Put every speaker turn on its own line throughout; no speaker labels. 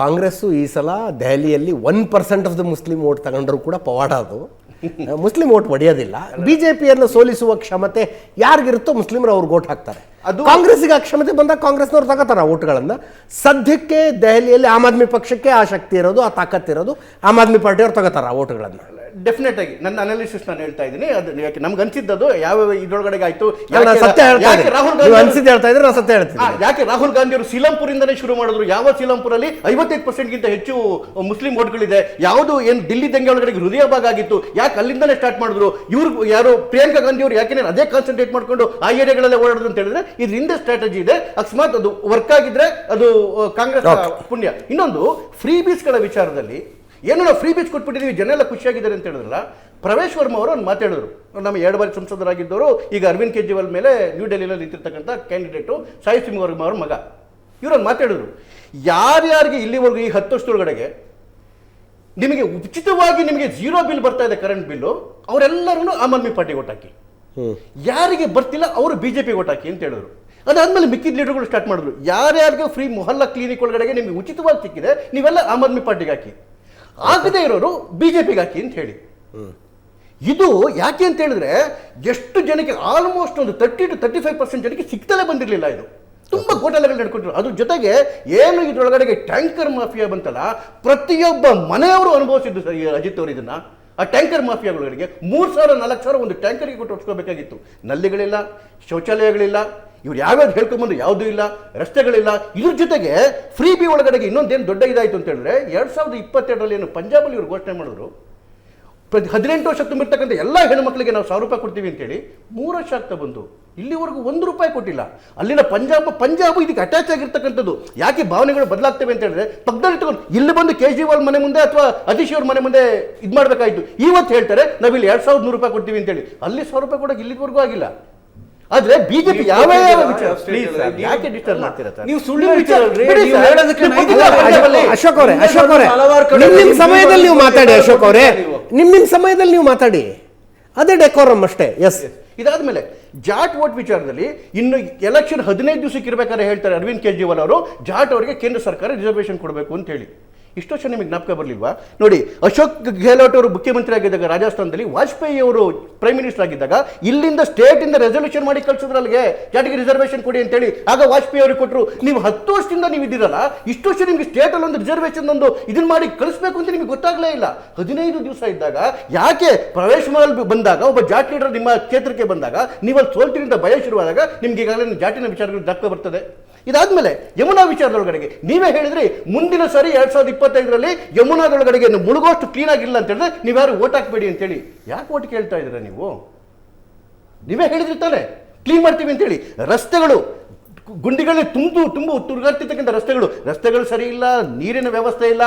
ಕಾಂಗ್ರೆಸ್ಸು ಈ ಸಲ ದೆಹಲಿಯಲ್ಲಿ one percent of the Muslim vote ತಗೊಂಡ್ರು ಕೂಡ ಪವಾಡ ಅದು. ಮುಸ್ಲಿಂ ವೋಟ್ ಒಡೆಯೋದಿಲ್ಲ. ಬಿಜೆಪಿಯನ್ನು ಸೋಲಿಸುವ ಕ್ಷಮತೆ ಯಾರಿಗಿರುತ್ತೋ ಮುಸ್ಲಿಮರು ಅವ್ರಿಗೆ ವೋಟ್ ಹಾಕ್ತಾರೆ.
ಅದು-
ಕಾಂಗ್ರೆಸ್ಸಿಗೆ ಆ ಕ್ಷಮತೆ ಬಂದಾಗ ಕಾಂಗ್ರೆಸ್ನವ್ರು ತಗೋತಾರ ವೋಟ್ಗಳನ್ನ. ಸದ್ಯಕ್ಕೆ ದೆಹಲಿಯಲ್ಲಿ ಆಮ್ ಆದ್ಮಿ ಪಕ್ಷಕ್ಕೆ ಆ ಶಕ್ತಿ ಇರೋದು ಆ ತಾಕತ್ತಿರೋದು ಆಮ್ ಆದ್ಮಿ ಪಾರ್ಟಿಯವ್ರು ತಗೋತಾರೆ ಆ ವೋಟ್ಗಳನ್ನ.
ಡೆಫಿನೆಟ್ ಆಗಿ ನನ್ನ ಅನಾಲಿಸಿಸ್ ನಾನು ಹೇಳ್ತಾ ಇದ್ದೀನಿ. ಅದು ಯಾಕೆ ನಮ್ಗೆ ಅನ್ಸಿದ್ದದು ಯಾವ ಇದ್ರೊಳಗಡೆ ಆಯ್ತು?
ನಾನು ಸತ್ಯ ಹೇಳ್ತಾ
ಯಾಕೆ
ಇದ್ದೀನಿ.
ರಾಹುಲ್
ನೀವು
ಗಾಂಧಿ
ಅನ್ಸಿದ್ದು ಹೇಳ್ತಾ ಇದ್ರೆ ನಾನು ಸತ್ಯ ಹೇಳ್ತೀನಿ.
ಆ, ಯಾಕೆ ರಾಹುಲ್ ಗಾಂಧಿ ಅವರು ಸೀಲಂಪುರಿಂದನೇ ಶುರು ಮಾಡಿದ್ರು? ಯಾವ ಸೀಲಂಪುರಲ್ಲಿ? ಐವತ್ತೈದು ಪರ್ಸೆಂಟ್ಗಿಂತ ಹೆಚ್ಚು ಮುಸ್ಲಿಂ ಓಟ್ಗಳಿದೆ ಯಾವುದು ಏನು ದಿಲ್ಲಿ ದಂಗೆ ಒಳಗಡೆ ಹೃದಯ ಭಾಗ ಆಗಿತ್ತು. ಯಾಕೆ ಅಲ್ಲಿಂದನೇ ಸ್ಟಾರ್ಟ್ ಮಾಡಿದ್ರು? ಇವ್ರು ಯಾರು ಪ್ರಿಯಾಂಕಾ ಗಾಂಧಿ ಅವರು ಯಾಕೆ ಅದೇ ಕಾನ್ಸಂಟ್ರೇಟ್ ಮಾಡ್ಕೊಂಡು ಆ ಏರಿಯಾಗಳಲ್ಲೇ ಓಡಾಡೋದು ಅಂತ ಹೇಳಿದ್ರೆ ಇದ್ರ ಹಿಂದೆ ಸ್ಟ್ರಾಟಜಿ ಇದೆ. ಅಕಸ್ಮಾತ್ ಅದು ವರ್ಕ್ ಆಗಿದ್ರೆ ಅದು ಆ, ಕಾಂಗ್ರೆಸ್ ಪುಣ್ಯ. ಇನ್ನೊಂದು ಫ್ರೀ ಬೀಸ್ಗಳ ವಿಚಾರದಲ್ಲಿ ಏನು ನಾವು ಫ್ರೀ ಬೀಚ್ ಕೊಟ್ಬಿಟ್ಟಿದ್ದೀವಿ ಜನ ಎಲ್ಲ ಖುಷಿಯಾಗಿದ್ದಾರೆ ಅಂತ ಹೇಳಿದ್ರಲ್ಲ ಪ್ರವೇಶ್ ವರ್ಮ ಅವರು ಒಂದು ಮಾತಾಡಿದ್ರು ನಮ್ಮ ಎರಡು ಬಾರಿ ಸಂಸದರಾಗಿದ್ದವರು ಈಗ ಅರವಿಂದ್ ಕೇಜ್ರಿವಾಲ್ ಮೇಲೆ ನ್ಯೂ ಡೆಲ್ಲಿಯಲ್ಲಿ ನಿಂತಿರ್ತಕ್ಕಂಥ ಕ್ಯಾಂಡಿಡೇಟು ಸಾಯಿ ಸಿಂಗ್ ವರ್ಮ ಅವ್ರ ಮಗ. ಇವರೊಂದು ಮಾತಾಡಿದ್ರು ಯಾರ್ಯಾರಿಗೆ ಇಲ್ಲಿವರೆಗೂ ಈ ಹತ್ತು ವರ್ಷದೊಳಗಡೆಗೆ ನಿಮಗೆ ಉಚಿತವಾಗಿ ನಿಮಗೆ ಜೀರೋ ಬಿಲ್ ಬರ್ತಾ ಇದೆ ಕರೆಂಟ್ ಬಿಲ್ಲು ಅವರೆಲ್ಲರೂ ಆಮ್ ಆದ್ಮಿ ಪಾರ್ಟಿಗೆ ಒಟ್ಟಾಕಿ ಯಾರಿಗೆ ಬರ್ತಿಲ್ಲ ಅವರು ಜೆ ಪಿ ಹಾಕಿ ಅಂತ ಹೇಳಿದ್ರು. ಅದಾದ್ಮೇಲೆ ಮಿಕ್ಕಿದ ಲೀಡರ್ಗಳು ಸ್ಟಾರ್ಟ್ ಮಾಡಿದ್ರು. ಯಾರ್ಯಾರಿಗೂ ಫ್ರೀ ಮೊಹಲ್ಲಾ ಕ್ಲಿನಿಕ್ ಒಳಗಡೆಗೆ ನಿಮಗೆ ಉಚಿತವಾಗಿ ಸಿಕ್ಕಿದೆ ನೀವೆಲ್ಲ ಆಮ್ ಆದ್ಮಿ ಪಾರ್ಟಿಗೆ ಹಾಕಿ. ಆಗದೇ ಇರೋರು ಬಿ ಜೆ ಪಿಗೆ ಹಾಕಿ ಅಂತ ಹೇಳಿ. ಇದು ಯಾಕೆ ಅಂತ ಹೇಳಿದ್ರೆ ಎಷ್ಟು ಜನಕ್ಕೆ ಆಲ್ಮೋಸ್ಟ್ ಒಂದು thirty two thirty five percent ಜನಕ್ಕೆ ಸಿಗ್ತಲೇ ಬಂದಿರಲಿಲ್ಲ ಇದು. ತುಂಬಾ ಘೋಟಾಲೆಗಳು ನಡ್ಕೊಂಡಿರು ಅದ್ರ ಜೊತೆಗೆ ಏನು ಇದ್ರೊಳಗಡೆಗೆ ಟ್ಯಾಂಕರ್ ಮಾಫಿಯಾ ಬಂತಲ್ಲ ಪ್ರತಿಯೊಬ್ಬ ಮನೆಯವರು ಅನುಭವಿಸಿದ್ದು ಸರ್ ಈ ಅಜಿತ್ ಅವರು ಇದನ್ನ. ಆ ಟ್ಯಾಂಕರ್ ಮಾಫಿಯಾಗಳಿಗೆ ಮೂರು ಸಾವಿರ ನಾಲ್ಕು ಸಾವಿರ ಒಂದು ಟ್ಯಾಂಕರ್ಗೆ ಕೊಟ್ಟು ಹೊಡ್ಸ್ಕೋಬೇಕಾಗಿತ್ತು. ನಲ್ಲಿಗಳಿಲ್ಲ ಶೌಚಾಲಯಗಳಿಲ್ಲ ಇವ್ರು ಯಾವ್ಯಾವ್ದು ಹೇಳ್ಕೊಂಬಂದು ಯಾವುದೂ ಇಲ್ಲ, ರಸ್ತೆಗಳಿಲ್ಲ. ಇದ್ರ ಜೊತೆಗೆ ಫ್ರೀ ಬಿ ಒಳಗಡೆಗೆ ಇನ್ನೊಂದೇನು ದೊಡ್ಡ ಇದಾಯ್ತು ಅಂತ ಹೇಳಿದ್ರೆ ಎರಡು ಸಾವಿರದ ಇಪ್ಪತ್ತೆರಡರಲ್ಲಿ ಏನು ಪಂಜಾಬಲ್ಲಿ ಇವರು ಘೋಷಣೆ ಮಾಡಿದ್ರು, ಪ್ರತಿ ಹದಿನೆಂಟು ವರ್ಷ ತುಂಬಿರ್ತಕ್ಕಂಥ ಎಲ್ಲ ಹೆಣ್ಮಕ್ಳಿಗೆ ನಾವು ಸಾವಿರ ರೂಪಾಯಿ ಕೊಡ್ತೀವಿ ಅಂತೇಳಿ ಮೂರು ವರ್ಷ ಆಗ್ತಾ ಬಂತು ಇಲ್ಲಿವರೆಗೂ ಒಂದು ರೂಪಾಯಿ ಕೊಟ್ಟಿಲ್ಲ. ಅಲ್ಲಿನ ಪಂಜಾಬ್ ಪಂಜಾಬ್ ಇದಕ್ಕೆ ಅಟ್ಯಾಚ್ ಆಗಿರ್ತಕ್ಕಂಥದ್ದು. ಯಾಕೆ ಭಾವನೆಗಳು ಬದಲಾಗ್ತವೆ ಅಂತ ಹೇಳಿದ್ರೆ ಪಕ್ಕದಲ್ಲಿ ಇಟ್ಕೊಂಡು ಇಲ್ಲಿ ಬಂದು ಕೇಜ್ರಿವಾಲ್ ಮನೆ ಮುಂದೆ ಅಥವಾ ಅತೀಶ್ ಅವ್ರ ಮನೆ ಮುಂದೆ ಇದು ಮಾಡಬೇಕಾಯಿತು ಇವತ್ತು ಹೇಳ್ತಾರೆ, ನಾವಿಲ್ಲಿ ಎರಡು ಸಾವಿರದ ನೂರು ರೂಪಾಯಿ ಕೊಡ್ತೀವಿ ಅಂತೇಳಿ. ಅಲ್ಲಿ ಸಾವಿರ ರೂಪಾಯಿ ಕೊಡೋಕೆ ಇಲ್ಲಿವರೆಗೂ ಆಗಿಲ್ಲ. ಆದ್ರೆ ಬಿಜೆಪಿ ಯಾವ ಯಾವ ವಿಚಾರ? ಪ್ಲೀಸ್ ಯಾಕೆ ಡಿಸ್ಟರ್ಬ್ ಮಾಡ್ತೀರಾ ಸರ್?
ನೀವು ಸುಳ್ಳು
ನಿಮ್ಮ? ಬಿಡಿ
ನೀವು ಅಲ್ಲ,
ಅಶೋಕ್ ಅವರೇ ಅಶೋಕ್ ಅವರೇ.
ಹಲವಾರು ಕಡೆ
ನಿಮ್ ನಿಮ್ ಸಮಯದಲ್ಲಿ ನೀವು ಮಾತಾಡಿ ಅಶೋಕ್ ಅವರೇ.
ನೀವು.
ನಿಮ್ ನಿಮ್ ಸಮಯದಲ್ಲಿ ನೀವು ಮಾತಾಡಿ. ಅದೇ ಡೆಕೋರಮ್ ಅಷ್ಟೇ. ಎಸ್
ಇದಾದ್ಮೇಲೆ ಜಾಟ್ ವೋಟ್ ವಿಚಾರದಲ್ಲಿ ಇನ್ನು ಎಲೆಕ್ಷನ್ ಹದಿನೈದು ದಿವಸಕ್ಕೆ ಇರಬೇಕಾದ್ರೆ ಹೇಳ್ತಾರೆ ಅರವಿಂದ್ ಕೇಜ್ರಿವಾಲ್ ಅವರು ಜಾಟ್ ಅವರಿಗೆ ಕೇಂದ್ರ ಸರ್ಕಾರ ರಿಸರ್ವೇಶನ್ ಕೊಡಬೇಕು ಅಂತ ಹೇಳಿ. ಇಷ್ಟು ವರ್ಷ ನಿಮಗೆ ಜ್ಞಾಪಕ ಬರಲಿಲ್ವಾ? ನೋಡಿ, ಅಶೋಕ್ ಗೆಹ್ಲೋಟ್ ಅವರು ಮುಖ್ಯಮಂತ್ರಿ ಆಗಿದ್ದಾಗ ರಾಜಸ್ಥಾನದಲ್ಲಿ ವಾಜಪೇಯಿ ಅವರು ಪ್ರೈಮ್ ಮಿನಿಸ್ಟರ್ ಆಗಿದ್ದಾಗ ಇಲ್ಲಿಂದ ಸ್ಟೇಟ್ ಇಂದ ರೆಸಲ್ಯೂಷನ್ ಮಾಡಿ ಕಳ್ಸಿದ್ರು ಅಲ್ಲಿಗೆ ಜಾಟಿಗೆ ರಿಸರ್ವೇಶನ್ ಕೊಡಿ ಅಂತೇಳಿ. ಆಗ ವಾಜಪೇಯಿ ಅವರಿಗೆ ಕೊಟ್ಟರು ನೀವು ಹತ್ತು ವರ್ಷದಿಂದ ನೀವು ಇದ್ದೀರಲ್ಲ, ಇಷ್ಟು ವರ್ಷ ನಿಮಗೆ ಸ್ಟೇಟ್ ಅಲ್ಲಿ ಒಂದು ರಿಸರ್ವೇಷನ್ ಒಂದು ಇದನ್ನ ಮಾಡಿ ಕಳಿಸ್ಬೇಕು ಅಂತ ನಿಮಗೆ ಗೊತ್ತಾಗಲೇ ಇಲ್ಲ. ಹದಿನೈದು ದಿವಸ ಇದ್ದಾಗ, ಯಾಕೆ ಪ್ರವೇಶ ಮಾಡಲು ಬಂದಾಗ, ಒಬ್ಬ ಜಾಟ್ ಲೀಡರ್ ನಿಮ್ಮ ಕ್ಷೇತ್ರಕ್ಕೆ ಬಂದಾಗ, ನೀವಲ್ಲಿ ಸೋಲ್ತಿನಿಂದ ಭಯ ಶುರುವಾದಾಗ ನಿಮ್ಗೆ ಈಗಾಗಲೇ ಜಾಟಿನ ವಿಚಾರಗಳು ದಕ್ಕ ಬರ್ತದೆ. ಇದಾದ್ಮೇಲೆ ಯಮುನಾ ವಿಚಾರದೊಳಗಡೆಗೆ. ನೀವೇ ಹೇಳಿದ್ರಿ, ಮುಂದಿನ ಸರಿ ಎರಡ್ ಸಾವಿರದ ಇಪ್ಪತ್ತೈದರಲ್ಲಿ ಯಮುನಾದೊಳಗಡೆಗೆ ಮುಳುಗೋಷ್ಟು ಕ್ಲೀನ್ ಆಗಿಲ್ಲ ಅಂತ ಹೇಳಿದ್ರೆ ನೀವ್ಯಾರು ಓಟ್ ಹಾಕ್ಬೇಡಿ ಅಂತೇಳಿ. ಯಾಕೆ ಓಟ್ ಕೇಳ್ತಾ ಇದ್ದೀರಾ ನೀವು? ನೀವೇ ಹೇಳಿದ್ರಿ ತಾನೆ. ಕ್ಲೀನ್ ಮಾಡ್ತೀವಿ ಅಂತೇಳಿ. ರಸ್ತೆಗಳು ಗುಂಡಿಗಳೇ ತುಂಬು ತುಂಬು ತುರ್ಗಾಡ್ತಿರ್ತಕ್ಕಂಥ ರಸ್ತೆಗಳು. ರಸ್ತೆಗಳು ಸರಿ ಇಲ್ಲ, ನೀರಿನ ವ್ಯವಸ್ಥೆ ಇಲ್ಲ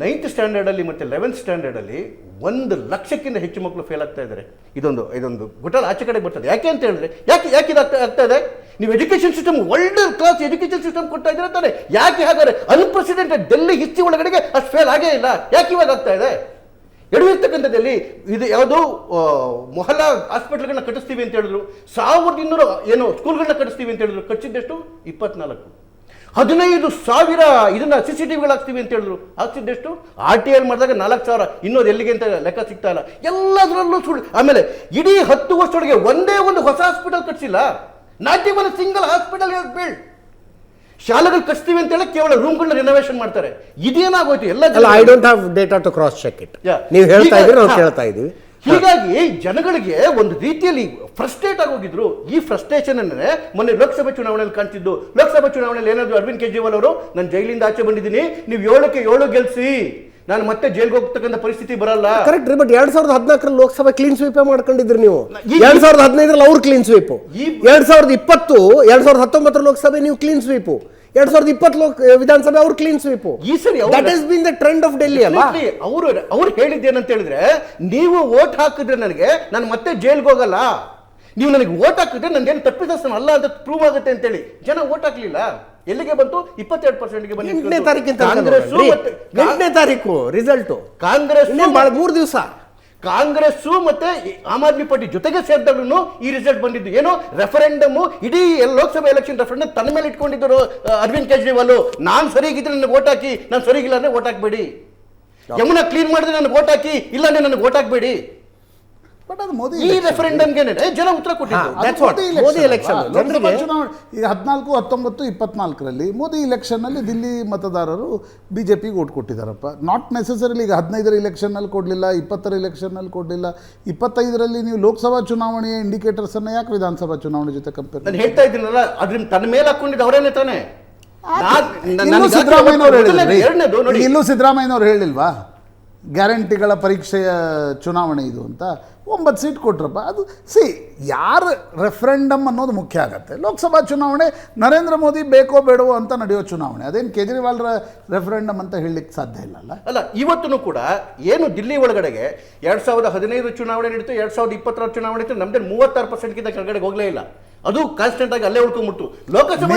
ನೈನ್ತ್ ಸ್ಟ್ಯಾಂಡರ್ಡಲ್ಲಿ ಮತ್ತು ಲೆವೆಂತ್ ಸ್ಟ್ಯಾಂಡರ್ಡಲ್ಲಿ ಒಂದು ಲಕ್ಷಕ್ಕಿಂತ ಹೆಚ್ಚು ಮಕ್ಕಳು ಫೇಲ್ ಆಗ್ತಾ ಇದ್ದಾರೆ. ಇದೊಂದು ಇದೊಂದು ಗುಟಲ್ ಆಚೆ ಕಡೆ ಬರ್ತದೆ. ಯಾಕೆ ಅಂತ ಹೇಳಿದ್ರೆ, ಯಾಕೆ ಯಾಕೆ ಇದಾಗ್ತಾ, ಆಗ್ತಾ ಇದೆ? ನೀವು education system world class education system ಕೊಡ್ತಾ ಇದ್ದೀರಾ ತಾನೆ? ಯಾಕೆ ಹಾಗಾದ್ರೆ ಅನ್ಪ್ರೆಸಿಡೆಂಟೆಡ್ ಡೆಲ್ಲಿ ಹಿಸ್ಟ್ರಿ ಒಳಗಡೆಗೆ ಅಷ್ಟು ಫೇಲ್ ಆಗೇ ಇಲ್ಲ? ಯಾಕೆ ಇವಾಗ ಆಗ್ತಾ ಇದೆ? ಎಡವಿರ್ತಕ್ಕಂಥದ್ದಲ್ಲಿ ಇದು ಯಾವುದು ಮೊಹಲ್ಲಾ ಹಾಸ್ಪಿಟ್ಲ್ಗಳನ್ನ ಕಟ್ಟಿಸ್ತೀವಿ ಅಂತ ಹೇಳಿದ್ರು. ಸಾವಿರದ ಇನ್ನೂರು, ಏನು ಸ್ಕೂಲ್ಗಳನ್ನ ಕಟ್ಟಿಸ್ತೀವಿ ಅಂತ ಹೇಳಿದ್ರು. ಕಟ್ಟಿಸಿದ್ದೆಷ್ಟು? ಇಪ್ಪತ್ನಾಲ್ಕು. ಹದಿನೈದು ಸಾವಿರ ಇದನ್ನ ಸಿ ಸಿ ಟಿವಿಗಳು ಹಾಕ್ತೀವಿ ಅಂತ ಹೇಳಿದ್ರು. ಹಾಕ್ತಿದ್ದೆಷ್ಟು ಆರ್ ಟಿ ಎಲ್ ಮಾಡಿದಾಗ ನಾಲ್ಕು ಸಾವಿರ. ಇನ್ನೊಂದು ಎಲ್ಲಿಗೆ ಅಂತ ಲೆಕ್ಕ ಸಿಗ್ತಾ ಇಲ್ಲ. ಎಲ್ಲದರಲ್ಲೂ ಸುಳ್ಳು. ಆಮೇಲೆ ಇಡೀ ಹತ್ತು ವರ್ಷದೊಳಗೆ ಒಂದೇ ಒಂದು ಹೊಸ ಹಾಸ್ಪಿಟಲ್ ಕಟ್ಸಿಲ್ಲ. ನಾಟಿ ಒಂದು ಸಿಂಗಲ್ ಹಾಸ್ಪಿಟಲ್ ಬಿಲ್ಡ್ ಶಾಲೆಗಳು ಕಟ್ಸ್ತೀವಿ ಅಂತ ಹೇಳಿ ಕೇವಲ ರೂಮ್ಗಳನ್ನ ರಿನೋವೇಷನ್ ಮಾಡ್ತಾರೆ. ಇದೇನಾಗೋಯ್ತು? ಎಲ್ಲ
I don't have data to cross check it ನೀವು ಹೇಳ್ತಾ ಇದ್ದೀರಿ ನಾವು ಕೇಳ್ತಾ ಇದ್ದೀವಿ.
ಹೀಗಾಗಿ ಜನಗಳಿಗೆ ಒಂದು ರೀತಿಯಲ್ಲಿ ಫ್ರಸ್ಟ್ರೇಟ್ ಆಗೋಗಿದ್ರು ಈ ಫ್ರಸ್ಟ್ರೇಷನ್ ಅಂದ್ರೆ ಮೊನ್ನೆ ಲೋಕಸಭೆ ಚುನಾವಣೆಯಲ್ಲಿ ಕಾಣ್ತಿದ್ದು. ಲೋಕಸಭೆ ಚುನಾವಣೆಯಲ್ಲಿ ಏನಾದ್ರು ಅರವಿಂದ್ ಕೇಜ್ರಿವಾಲ್ ಅವರು ನಾನು ಜೈಲಿಂದ ಆಚೆ ಬಂದಿದ್ದೀನಿ. ನೀವು ಏಳಕ್ಕೆ ಏಳು ಗೆಲ್ಸಿ. ನಾನು ಮತ್ತೆ ಜೈಲ್ಗೆ ಹೋಗ್ತಕ್ಕಂಥ ಪರಿಸ್ಥಿತಿ ಬರಲ್ಲ.
ಕರೆಕ್ಟ್ ರೀ ಬಟ್ ಎರಡ್ ಸಾವಿರದ ಹದಿನಾಲ್ಕರಲ್ಲಿ ಲೋಕಸಭೆ ಕ್ಲೀನ್ ಸ್ವೀಪ್ ಮಾಡ್ಕೊಂಡಿದ್ರಿ ನೀವು. ಎರಡ್ ಸಾವಿರದ ಹದಿನೈದರಲ್ಲಿ ಅವ್ರು ಕ್ಲೀನ್ ಸ್ವೀಪ್ ಎರಡ್ ಸಾವಿರದ ಇಪ್ಪತ್ತು ಎರಡ್ ಸಾವಿರದ ಹತ್ತೊಂಬತ್ತರ ಲೋಕಸಭೆ ನೀವು ಕ್ಲೀನ್ ಸ್ವೀಪ್ ಎರಡ್ ಸಾವಿರದ ಇಪ್ಪತ್ತು ಲೋಕ ವಿಧಾನಸಭೆ ಅವ್ರು ಕ್ಲೀನ್ ಸ್ವೀಪ್
ಈ ಸರಿ ಅವ್ರು-
that is been the trend of Delhi ಅಲ್ಲ
ಅವರು ಅವ್ರು ಹೇಳಿದ್ದೇನಂತ ಹೇಳಿದ್ರೆ ನೀವು ವೋಟ್ ಹಾಕಿದ್ರೆ ನನಗೆ ನಾನು ಮತ್ತೆ ಜೈಲ್ಗೆ ಹೋಗಲ್ಲ. ನೀವು ನನಗೆ ವೋಟ್ ಹಾಕಿದ್ರೆ ನನಗೇನು ತಪ್ಪಿತಸ್ಥನ ಅಲ್ಲ ಅಂತ ಪ್ರೂವ್ ಆಗುತ್ತೆ ಅಂತೇಳಿ. ಜನ ವೋಟ್ ಹಾಕ್ಲಿಲ್ಲ. ಎಲ್ಲಿಗೆ ಬಂತು? ಇಪ್ಪತ್ತೆರಡು ಪರ್ಸೆಂಟ್ಗೆ
ಎಂಟನೇ
ಬಂದು
ತಾರೀಕಿಂತ
ಕಾಂಗ್ರೆಸ್
ಎಂಟನೇ ತಾರೀಕು ರಿಸಲ್ಟ್
ಕಾಂಗ್ರೆಸ್
ಇನ್ನೇನು ಭಾಳ ಮೂರು ದಿವಸ.
ಕಾಂಗ್ರೆಸ್ ಮತ್ತೆ ಆಮ್ ಆದ್ಮಿ ಪಾರ್ಟಿ ಜೊತೆಗೆ ಸೇರಿದಾಗ್ಲೂ ಈ ರಿಸಲ್ಟ್ ಬಂದಿದ್ದು. ಏನು? ರೆಫರೆಂಡಮ್ ಇಡೀ ಲೋಕಸಭಾ ಎಲೆಕ್ಷನ್ ರೆಫರೆಂಡಮ್ ತನ್ನ ಮೇಲೆ ಇಟ್ಕೊಂಡಿದ್ದರು ಅರವಿಂದ್ ಕೇಜ್ರಿವಾಲ್. ನಾನು ಸರಿಗಿದ್ರೆ ನನಗೆ ಓಟ್ ಹಾಕಿ ನಾನು ಸರಿಗಿಲ್ಲ ಅಂದ್ರೆ ಓಟ್ ಹಾಕ್ಬೇಡಿ. ಯಮುನಾ ಕ್ಲೀನ್ ಮಾಡಿದ್ರೆ ನನಗೆ ಓಟ್ ಹಾಕಿ ಇಲ್ಲ ಅಂದ್ರೆ ನನಗೆ ಓಟ್ ಹಾಕ್ಬೇಡಿ.
ಬಟ್ ಅದು ಮೋದಿ
ಈ. ರೆಫರೆಂಡಮ್ಗೆ ಜನ ಉತ್ತರ ಕೊಟ್ಟಿದ್ದು
ಅದು ಮೋದಿ ಎಲೆಕ್ಷನ್? ಲೋಕಸಭಾ ಚುನಾವಣೆ ಈಗ ಹದಿನಾಲ್ಕು ಹತ್ತೊಂಬತ್ತು ಇಪ್ಪತ್ನಾಲ್ಕರಲ್ಲಿ ಮೋದಿ ಇಲೆಕ್ಷನ್ನಲ್ಲಿ ದಿಲ್ಲಿ ಮತದಾರರು ಬಿ ಜೆ ಪಿಗೆ ಓಟ್ ಕೊಟ್ಟಿದ್ದಾರಪ್ಪ. ನಾಟ್ ನೆಸೆಸರಿಲಿ ಈಗ ಹದಿನೈದರ ಇಲೆಕ್ಷನ್ನಲ್ಲಿ ಕೊಡಲಿಲ್ಲ ಇಪ್ಪತ್ತರ ಇಲೆಕ್ಷನ್ನಲ್ಲಿ ಕೊಡಲಿಲ್ಲ. ಇಪ್ಪತ್ತೈದರಲ್ಲಿ ನೀವು ಲೋಕಸಭಾ ಚುನಾವಣೆಯ ಇಂಡಿಕೇಟರ್ಸನ್ನು ಯಾಕೆ ವಿಧಾನಸಭಾ ಚುನಾವಣೆ ಜೊತೆ ಕಂಪೇರ್
ನಾನು ಹೇಳ್ತಾ ಇದ್ದೀನಲ್ಲ ಅದ್ರಿಂದ ತನ್ನ ಮೇಲೆ ಹಾಕೊಂಡಿದ್ದು ಅವರೇನೆ ತಾನೆ?
ಇಲ್ಲೂ ಸಿದ್ದರಾಮಯ್ಯನವ್ರು ಹೇಳಿಲ್ವಾ? ಗ್ಯಾರಂಟಿಗಳ ಪರೀಕ್ಷೆಯ ಚುನಾವಣೆ ಇದು ಅಂತ ಒಂಬತ್ತು ಸೀಟ್ ಕೊಟ್ರಪ್ಪ. ಅದು ಸಿ ಯಾರು ರೆಫ್ರೆಂಡಮ್ ಅನ್ನೋದು ಮುಖ್ಯ ಆಗತ್ತೆ. ಲೋಕಸಭಾ ಚುನಾವಣೆ ನರೇಂದ್ರ ಮೋದಿ ಬೇಕೋ ಬೇಡವೋ ಅಂತ ನಡೆಯೋ ಚುನಾವಣೆ. ಅದೇನು ಕೇಜ್ರಿವಾಲ್ರ ರೆಫ್ರೆಂಡಮ್ ಅಂತ ಹೇಳಲಿಕ್ಕೆ ಸಾಧ್ಯ ಇಲ್ಲಲ್ಲ?
ಅಲ್ಲ ಇವತ್ತು ಕೂಡ ಏನು ದಿಲ್ಲಿ ಒಳಗಡೆಗೆ ಎರಡು ಸಾವಿರದ ಹದಿನೈದು ಚುನಾವಣೆ ನಡೀತು ಎರಡು ಸಾವಿರದ ಇಪ್ಪತ್ತರ ಚುನಾವಣೆ ಇತ್ತು ನಮ್ದೇ ಮೂವತ್ತಾರು ಪರ್ಸೆಂಟ್ಗಿಂತ ಕೆಳಗಡೆ ಹೋಗಲೇ ಇಲ್ಲ. ಅದು ಕಾನ್ಸ್ಟೆಂಟ್ ಆಗಿ ಅಲ್ಲೇ ಉಳ್ಕೊಂಡ್ಬಿಟ್ಟು ಲೋಕಸಭಾ